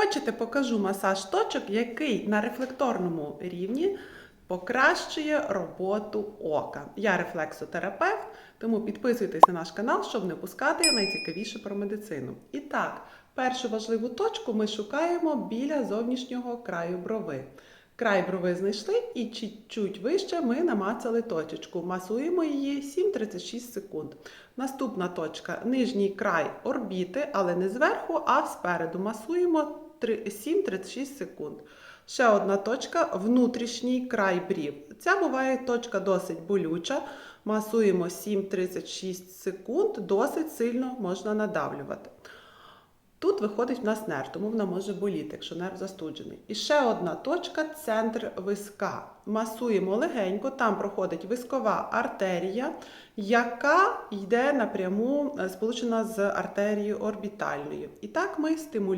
Хочете, покажу масаж точок, який на рефлекторному рівні покращує роботу ока. Я рефлексотерапевт, тому підписуйтесь на наш канал, щоб не пускати найцікавіше про медицину. І так, першу важливу точку ми шукаємо біля зовнішнього краю брови. Край брови знайшли і чуть-чуть вище ми намацали точечку. Масуємо її 7-36 секунд. Наступна точка нижній край орбіти, але не зверху, а спереду. Масуємо 7-36 секунд. Ще одна точка внутрішній край брів. Ця буває точка досить болюча. Масуємо 7-36 секунд, досить сильно можна надавлювати. Тут виходить в нас нерв, тому вона може боліти, якщо нерв застуджений. І ще одна точка центр виска. Масуємо легенько, там проходить вискова артерія, яка йде напряму е, сполучена з артерією орбітальною. І так ми стимулюємо.